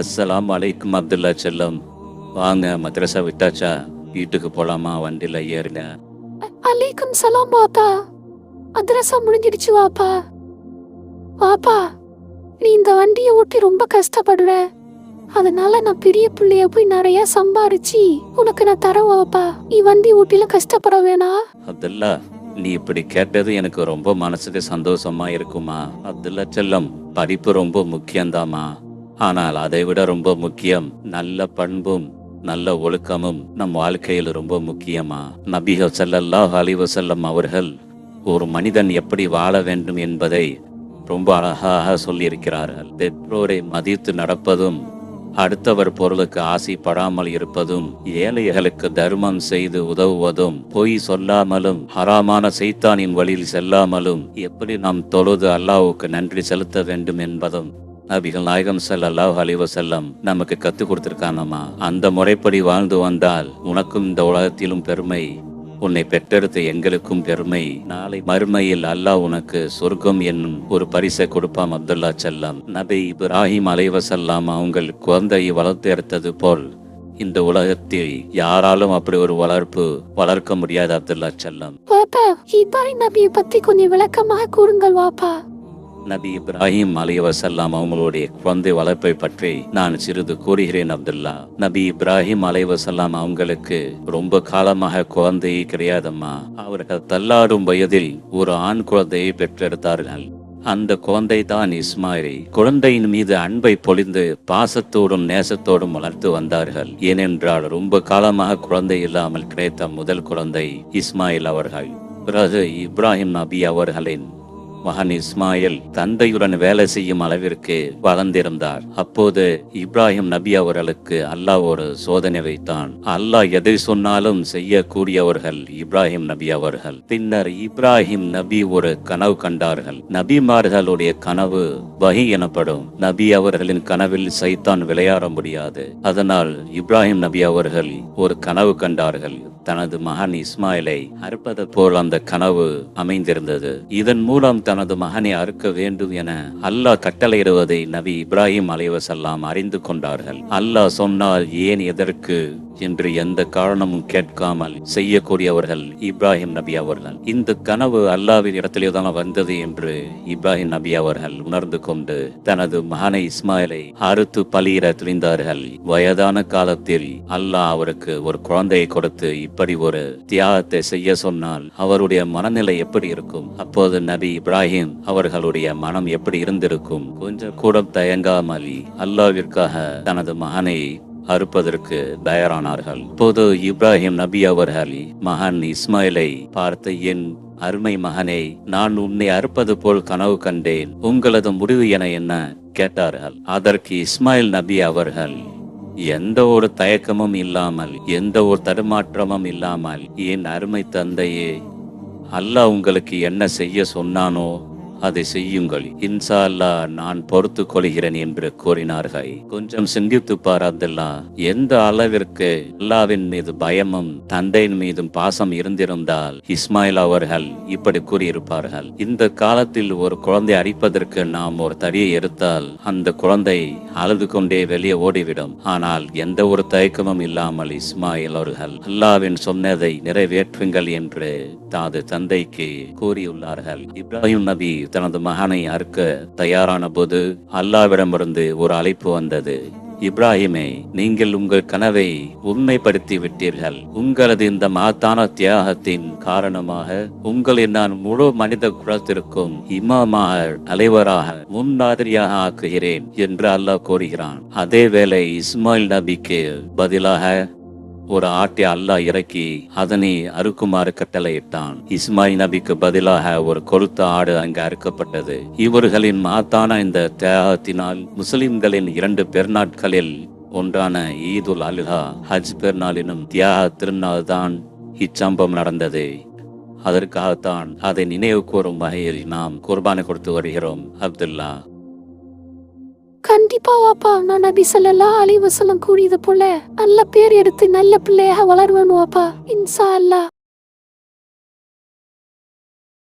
அஸ்ஸலாம் அலைக்கும் அப்துல்லா செல்லம். வாங்க மദ്രസா விட்டாச்சா? வீட்டுக்கு போலாமா? வண்டியில ஏறினேன் அலைக்கும் சலாம் பாப்பா. மദ്രസா முடிஞ்சிடுச்சு வாப்பா வாப்பா நீ இந்த வண்டியை ஓட்டி ரொம்ப கஷ்டப்படுற. அதனால நான் பெரிய பிள்ளைய போய் நிறைய சம்பாரிச்சு உனக்கு நான் தர வாப்பா நீ வண்டி ஓட்டில கஷ்டப்பட வேணா. அப்துல்லா நீ இப்படி கேட்டது எனக்கு ரொம்ப மனசுக்கு சந்தோஷமா இருக்குமா? அப்துல்லா செல்லம் படிப்பு ரொம்ப முக்கியம்தாமா ஆனால் அதை விட ரொம்ப முக்கியம் நல்ல பண்பும் நல்ல ஒழுக்கமும் நம் வாழ்க்கையில் ரொம்ப முக்கியமா? நபிக ஸல்லல்லாஹு அலைஹி வஸல்லம் அவர்கள் ஒரு மனிதன் எப்படி வாழ வேண்டும் என்பதை ரொம்ப அழகாக சொல்லியிருக்கிறார்கள். பெற்றோரை மதித்து நடப்பதும் அடுத்தவர் பொருளுக்கு ஆசைப்படாமல் இருப்பதும் ஏழைகளுக்கு தர்மம் செய்து உதவுவதும் பொய் சொல்லாமலும் ஹராமான சைத்தானின் வழியில் செல்லாமலும் எப்படி நாம் தொழுது அல்லாவுக்கு நன்றி செலுத்த வேண்டும் என்பதும் நபிகள் நாயகம் சல்லாஹ் அலிவசல்லம் நமக்கு கற்றுக் கொடுத்திருக்கானம்மா அந்த முறைப்படி வாழ்ந்து வந்தால் உனக்கும் இந்த உலகத்திலும் பெருமை. உன்னை பெற்றெடுத்த எங்களுக்கும் பெருமை. நாளை மறுமையில் அல்லாஹ் உனக்கு சொர்க்கம் என்னும் ஒரு பரிசை கொடுப்பாம் அப்துல்லா செல்லம் நபி இப்ராஹிம் அலைவசல்லாம் அவங்கள் குழந்தையை வளர்த்து எடுத்தது போல் இந்த உலகத்தில் யாராலும் அப்படி ஒரு வளர்ப்பு வளர்க்க முடியாது அப்துல்லா செல்லம் வாப்பா இப்ராஹிம் நபியை பத்தி கொஞ்சம் விளக்கமாக கூறுங்கள் வாப்பா. நபி இப்ராஹிம் அலைவசல்லாம் அவங்களுடைய குழந்தை வளர்ப்பை பற்றி நான் சிறிது கூறுகிறேன் அப்துல்லா. நபி இப்ராஹிம் அலைவசல்லாம் அவங்களுக்கு ரொம்ப காலமாக குழந்தையே கிடையாதம்மா. அவர்கள் தள்ளாடும் வயதில் ஒரு ஆண் குழந்தையை பெற்றெடுத்தார்கள். அந்த குழந்தை தான் இஸ்மாயில். குழந்தையின் மீது அன்பை பொழிந்து பாசத்தோடும் நேசத்தோடும் வளர்த்து வந்தார்கள். ஏனென்றால் ரொம்ப காலமாக குழந்தை இல்லாமல் கிடைத்த முதல் குழந்தை இஸ்மாயில் அவர்கள். பிறகு இப்ராஹிம் நபி அவர்களின் மகன் இஸ்மாயில் தந்தையுடன் வேலை செய்யும் அளவிற்கு வளர்ந்திருந்தார். அப்போது இப்ராஹிம் நபி அவர்களுக்கு அல்லாஹ் ஒரு சோதனை வைத்தான். அல்லாஹ் எதை சொன்னாலும் செய்யக்கூடியவர்கள் இப்ராஹிம் நபி அவர்கள். பின்னர் இப்ராஹிம் நபி ஒரு கனவு கண்டார்கள். நபிமார்களுடைய கனவு வகி எனப்படும். நபி அவர்களின் கனவில் சைத்தான் விளையாட முடியாது. அதனால் இப்ராஹிம் நபி அவர்கள் ஒரு கனவு கண்டார்கள். தனது மகன் இஸ்மாயிலை அற்பது போல் அந்த கனவு அமைந்திருந்தது. இதன் மூலம் தனது மகனை அறுக்க வேண்டும் என அல்லாஹ் கட்டளையிடுவதை நபி இப்ராஹிம் அலைவசல்லாம் அறிந்து கொண்டார்கள். அல்லாஹ் சொன்னால் ஏன் எதற்கு என்று எந்த காரணமும் கேட்காமல் செய்யக்கூடியவர்கள் இப்ராஹிம் நபி அவர்கள். இந்த கனவு அல்லாவின் இடத்திலே தான் வந்தது என்று இப்ராஹிம் நபி அவர்கள் உணர்ந்து கொண்டு தனது மகனை இஸ்மாயிலை அறுத்து பலியிட துணிந்தார்கள். வயதான காலத்தில் அல்லாஹ் அவருக்கு ஒரு குழந்தையை கொடுத்து இப்படி ஒரு தியாகத்தை செய்ய சொன்னால் அவருடைய மனநிலை எப்படி இருக்கும்? அப்போது நபி இப்ராஹிம் அவர்களுடைய மனம் எப்படி இருந்திருக்கும்? கொஞ்சம் கூட தயங்காமல் அல்லாவிற்காக தனது மகனை அறுப்பதற்கு தயாரானார்கள். இப்போது இப்ராஹிம் நபி அவர்கள் மகன் இஸ்மாயிலை பார்த்து என் அருமை மகனே நான் உன்னை அறுப்பது போல் கனவு கண்டேன். உங்களது முடிவு என என்ன? கேட்டார்கள். அதற்கு இஸ்மாயில் நபி அவர்கள் எந்த ஒரு தயக்கமும் இல்லாமல் எந்த ஒரு தடுமாற்றமும் இல்லாமல் என் அருமை தந்தையே அல்லாஹ் உங்களுக்கு என்ன செய்ய சொன்னானோ அதை செய்யுங்கள். இன்சா அல்லாஹ் நான் பொறுத்து கொள்கிறேன் என்று கூறினார்கள். கொஞ்சம் சிந்தித்து பார் எந்த அளவிற்கு அல்லாவின் மீது பயமும் தந்தையின் மீதும் பாசம் இருந்திருந்தால் இஸ்மாயில் அவர்கள் இப்படி கூறியிருப்பார்கள். இந்த காலத்தில் ஒரு குழந்தை அடிப்பதற்கு நாம் ஒரு தடியை எடுத்தால் அந்த குழந்தை அழுது கொண்டே வெளியே ஓடிவிடும். ஆனால் எந்த ஒரு தயக்கமும் இல்லாமல் இஸ்மாயில் அவர்கள் அல்லாவின் சொன்னதை நிறைவேற்றுங்கள் என்று தனது தந்தைக்கு கூறியுள்ளார்கள். இப்ராஹிம் நபி தனது மகனை அறுக்க தயாரான போது அல்லாவிடமிருந்து ஒரு அழைப்பு வந்தது. இப்ராஹிமே நீங்கள் உங்கள் கனவை உண்மைப்படுத்தி விட்டீர்கள் உங்களது இந்த மகத்தான தியாகத்தின் காரணமாக உங்களை நான் முழு மனித குலத்திற்கும் இமாமாக தலைவராக முன்மாதிரியாக ஆக்குகிறேன் என்று அல்லாஹ் கூறுகிறான். அதேவேளை இஸ்மாயில் நபிக்கு பதிலாக ஒரு ஆட்டை அல்லாஹ் இறக்கி அதனை அறுக்குமாறு கட்டளையிட்டான். இஸ்மாயில் நபிக்கு பதிலாக ஒரு கொழுத்த ஆடு அங்கு அறுக்கப்பட்டது. இவர்களின் மாத்தான இந்த தியாகத்தினால் முஸ்லிம்களின் இரண்டு பெருநாட்களில் ஒன்றான ஈதுல் அல்ஹா ஹஜ் பெருநாளினும் தியாக திருநாள் தான் இச்சம்பவம் நடந்தது. அதற்காகத்தான் அதை நினைவு கூறும் வகையில் நாம் குர்பானை கொடுத்து வருகிறோம். அப்துல்லா கண்டிப்பா வாப்பா. நான் நபி சொல்லலா அலி வசலம் கூறியது போல நல்ல பேர் எடுத்து நல்ல பிள்ளையாக வளருவேன் வாப்பா. இன்சா அல்லாஹ்.